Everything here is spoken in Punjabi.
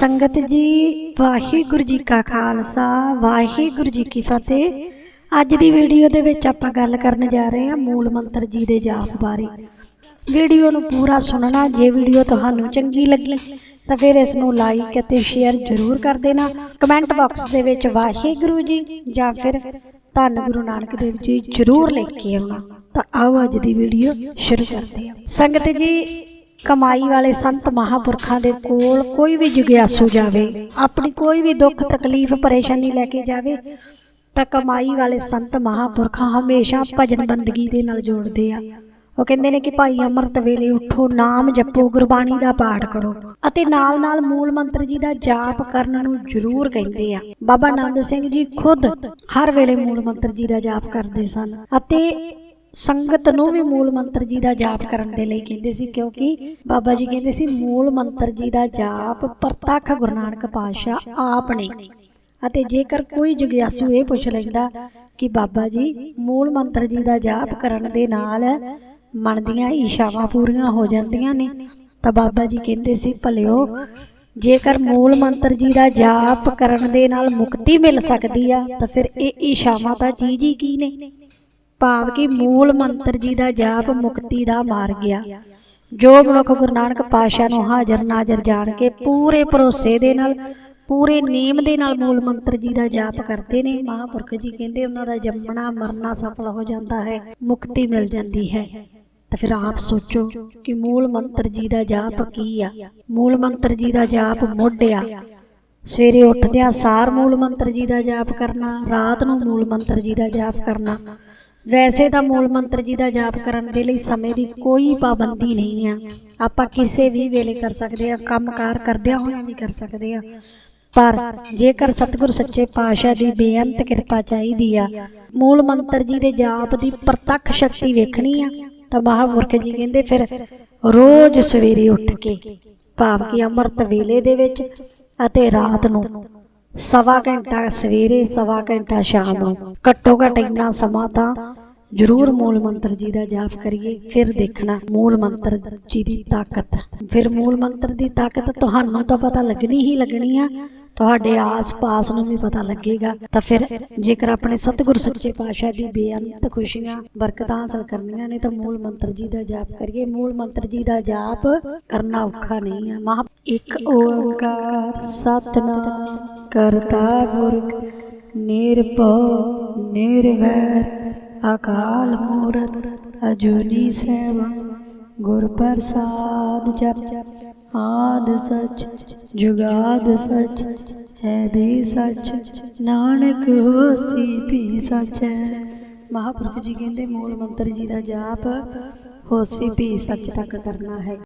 ਸੰਗਤ ਜੀ, ਵਾਹਿਗੁਰੂ ਜੀ ਕਾ ਖਾਲਸਾ, ਵਾਹਿਗੁਰੂ ਜੀ ਕੀ ਫਤਿਹ। ਅੱਜ ਦੀ ਵੀਡੀਓ ਦੇ ਵਿੱਚ ਆਪਾਂ ਗੱਲ ਕਰਨ ਜਾ ਰਹੇ ਹਾਂ ਮੂਲ ਮੰਤਰ ਜੀ ਦੇ ਜਾਪ ਬਾਰੇ। ਵੀਡੀਓ ਨੂੰ ਪੂਰਾ ਸੁਣਨਾ, ਜੇ ਵੀਡੀਓ ਤੁਹਾਨੂੰ ਚੰਗੀ ਲੱਗੀ, ਤਾਂ ਫਿਰ ਇਸ ਨੂੰ ਲਾਈਕ ਅਤੇ ਸ਼ੇਅਰ ਜ਼ਰੂਰ ਕਰ ਦੇਣਾ। ਕਮੈਂਟ ਬਾਕਸ ਦੇ ਵਿੱਚ ਵਾਹਿਗੁਰੂ ਜੀ ਜਾਂ ਫਿਰ ਧੰਨ ਗੁਰੂ ਨਾਨਕ ਦੇਵ ਜੀ ਜ਼ਰੂਰ ਲਿਖ ਕੇ ਆਉਣਾ। ਤਾਂ ਆਓ ਅੱਜ ਦੀ ਵੀਡੀਓ ਸ਼ੁਰੂ ਕਰਦੇ ਹਾਂ। ਸੰਗਤ ਜੀ ਕਮਾਈ ਵਾਲੇ ਸੰਤ ਮਹਾਪੁਰਖਾਂ ਦੇ ਕੋਲ ਕੋਈ ਵੀ ਜੁਗਿਆਸੂ ਜਾਵੇ, ਆਪਣੀ ਕੋਈ ਵੀ ਦੁੱਖ, ਤਕਲੀਫ, ਪਰੇਸ਼ਾਨੀ ਲੈ ਕੇ ਜਾਵੇ, ਤਾਂ ਕਮਾਈ ਵਾਲੇ ਸੰਤ ਮਹਾਪੁਰਖ ਹਮੇਸ਼ਾ ਭਜਨ ਬੰਦਗੀ ਦੇ ਨਾਲ ਜੋੜਦੇ ਆ। ਉਹ ਕਹਿੰਦੇ ਨੇ ਕਿ ਭਾਈ ਅੰਮ੍ਰਿਤ ਵੇਲੇ ਉਠੋ, ਨਾਮ ਜਪੋ, ਗੁਰਬਾਣੀ ਦਾ ਪਾਠ ਕਰੋ ਅਤੇ ਨਾਲ-ਨਾਲ ਮੂਲ ਮੰਤਰ ਜੀ ਦਾ ਜਾਪ ਕਰਨ ਨੂੰ ਜ਼ਰੂਰ ਕਹਿੰਦੇ ਆ। ਬਾਬਾ ਆਨੰਦ ਸਿੰਘ ਜੀ ਖੁਦ ਹਰ ਵੇਲੇ ਮੂਲ ਮੰਤਰ ਜੀ ਦਾ ਜਾਪ ਕਰਦੇ ਸਨ ਅਤੇ ਸੰਗਤ ਨੂੰ ਵੀ ਮੂਲ ਮੰਤਰ ਜੀ ਦਾ ਜਾਪ ਕਰਨ ਦੇ ਲਈ ਕਹਿੰਦੇ ਸੀ, ਕਿਉਂਕਿ ਬਾਬਾ ਜੀ ਕਹਿੰਦੇ ਸੀ, ਮੂਲ ਮੰਤਰ ਜੀ ਦਾ ਜਾਪ ਪ੍ਰਤੱਖ ਗੁਰੂ ਨਾਨਕ ਪਾਤਸ਼ਾਹ ਆਪ ਨੇ। ਅਤੇ ਜੇਕਰ ਕੋਈ ਜਗਿਆਸੂ ਇਹ ਪੁੱਛ ਲੈਂਦਾ ਕਿ ਬਾਬਾ ਜੀ, ਮੂਲ ਮੰਤਰ ਜੀ ਦਾ ਜਾਪ ਕਰਨ ਦੇ ਨਾਲ ਮਨ ਦੀਆਂ ਇਸ਼ਾਵਾਂ ਪੂਰੀਆਂ ਹੋ ਜਾਂਦੀਆਂ ਨੇ, ਤਾਂ ਬਾਬਾ ਜੀ ਕਹਿੰਦੇ ਸੀ, ਭਲਿਓ, ਜੇਕਰ ਮੂਲ ਮੰਤਰ ਜੀ ਦਾ ਜਾਪ ਕਰਨ ਦੇ ਨਾਲ ਮੁਕਤੀ ਮਿਲ ਸਕਦੀ ਆ, ਤਾਂ ਫਿਰ ਇਹ ਇਸ਼ਾਵਾਂ ਤਾਂ ਚੀਜ਼ ਹੀ ਕੀ ਨੇ? ਭਾਵ ਕਿ ਮੂਲ ਮੰਤਰ ਜੀ ਦਾ ਜਾਪ ਮੁਕਤੀ ਦਾ ਮਾਰਗ ਆ। ਜੋ ਮਨੁੱਖ ਗੁਰੂ ਨਾਨਕ ਪਾਤਸ਼ਾਹ ਨੂੰ ਹਾਜ਼ਰ ਨਾਜ਼ਰ ਜਾਣ ਕੇ ਪੂਰੇ ਭਰੋਸੇ ਦੇ ਨਾਲ ਪੂਰੇ ਨੇਮ ਦੇ ਨਾਲ ਮੂਲ ਮੰਤਰ ਜੀ ਦਾ ਜਾਪ ਕਰਦੇ ਨੇ। ਮਹਾਂਪੁਰਖ ਜੀ ਕਹਿੰਦੇ ਉਹਨਾਂ ਦਾ ਜੰਮਣਾ ਮਰਨਾ ਸਫਲ ਹੋ ਜਾਂਦਾ ਹੈ ਮੁਕਤੀ ਮਿਲ ਜਾਂਦੀ ਹੈ। ਤਾਂ ਫਿਰ ਆਪ ਸੋਚੋ ਕਿ ਮੂਲ ਮੰਤਰ ਜੀ ਦਾ ਜਾਪ ਕੀ ਆ? ਮੂਲ ਮੰਤਰ ਜੀ ਦਾ ਜਾਪ ਮੋਢਿਆ ਸਵੇਰੇ ਉੱਠਦਿਆਂ ਸਾਰ ਮੂਲ ਮੰਤਰ ਜੀ ਦਾ ਜਾਪ ਕਰਨਾ ਰਾਤ ਨੂੰ ਮੂਲ ਮੰਤਰ ਜੀ ਦਾ ਜਾਪ ਕਰਨਾ। ਵੈਸੇ ਤਾਂ ਮੂਲ ਮੰਤਰ ਜੀ ਦਾ ਜਾਪ ਕਰਨ ਦੇ ਲਈ ਸਮੇਂ ਦੀ ਕੋਈ ਪਾਬੰਦੀ ਨਹੀਂ ਆ। ਆਪਾਂ ਕਿਸੇ ਵੀ ਵੇਲੇ ਕਰ ਸਕਦੇ ਆ, ਕੰਮਕਾਰ ਕਰਦਿਆਂ ਹੋਇਆਂ ਵੀ ਕਰ ਸਕਦੇ ਆ। ਪਰ ਜੇਕਰ ਸਤਿਗੁਰ ਸੱਚੇ ਪਾਤਸ਼ਾਹ ਦੀ ਬੇਅੰਤ ਕਿਰਪਾ ਚਾਹੀਦੀ ਆ, ਮੂਲ ਮੰਤਰ ਜੀ ਦੇ ਜਾਪ ਦੀ ਪ੍ਰਤੱਖ ਸ਼ਕਤੀ ਵੇਖਣੀ ਆ, ਤਾਂ ਮਹਾਂਪੁਰਖ ਜੀ ਕਹਿੰਦੇ ਫਿਰ ਰੋਜ਼ ਸਵੇਰੇ ਉੱਠ ਕੇ ਭਾਵ ਕਿ ਅੰਮ੍ਰਿਤ ਵੇਲੇ ਦੇ ਵਿੱਚ ਅਤੇ ਰਾਤ ਨੂੰ ਸਵਾ ਘੰਟਾ ਸਵੇਰੇ, ਸਵਾ ਘੰਟਾ ਸ਼ਾਮ। ਨੂੰ ਘੱਟੋ ਘੱਟ ਇੰਨਾ ਸਮਾਂ ਤਾਂ ਜ਼ਰੂਰ ਮੂਲ ਮੰਤਰ ਜੀ ਦਾ ਜਾਪ ਕਰੀਏ, ਫਿਰ ਦੇਖਣਾ ਮੂਲ ਮੰਤਰ ਜੀ ਦੀ ਤਾਕਤ। ਫਿਰ ਮੂਲ ਮੰਤਰ ਦੀ ਤਾਕਤ ਤੁਹਾਨੂੰ ਤਾਂ ਪਤਾ ਲੱਗਣੀ ਹੀ ਲੱਗਣੀ ਆ। ਤੁਹਾਡੇ ਆਸ-ਪਾਸ ਨੂੰ ਵੀ ਪਤਾ ਲੱਗੇਗਾ। ਤਾਂ ਫਿਰ ਜੇਕਰ ਆਪਣੇ ਸਤਿਗੁਰ ਸੱਚੇ ਪਾਤਸ਼ਾਹ ਦੀ ਬੇਅੰਤ ਖੁਸ਼ੀਆਂ, ਬਰਕਤਾਂ ਹਾਸਲ ਕਰਨੀਆਂ ਨੇ, ਤਾਂ ਮੂਲ ਮੰਤਰ ਜੀ ਦਾ ਜਾਪ ਕਰੀਏ। ਮੂਲ ਮੰਤਰ ਜੀ ਦਾ ਜਾਪ ਕਰਨਾ ਔਖਾ ਨਹੀਂ ਹੈ ਮਹਾ ਇੱਕ ਓੰਕਾਰ, ਸਤਨਾਮ ਕਰਤਾ ਪੁਰਖ ਨਿਰਭਉ, ਨਿਰਵੈਰ, ਅਕਾਲ ਮੂਰਤ, ਅਜੂਨੀ ਸੈਭੰ ਗੁਰ ਪ੍ਰਸਾਦ ਜਪ। ਆਦ ਸਚ, ਜੁਗਾਦ ਸਚ, ਹੈ ਵੀ ਸਚ, ਨਾਨਕ ਹੋਸੀ ਵੀ ਸਚ ਹੈ। ਮਹਾਪੁਰਖ ਜੀ ਕਹਿੰਦੇ, ਮੂਲ ਮੰਤਰ ਜੀ ਦਾ ਜਾਪ, ਹੋਸੀ ਵੀ ਸੱਚ ਤੱਕ ਕਰਨਾ ਹੈ।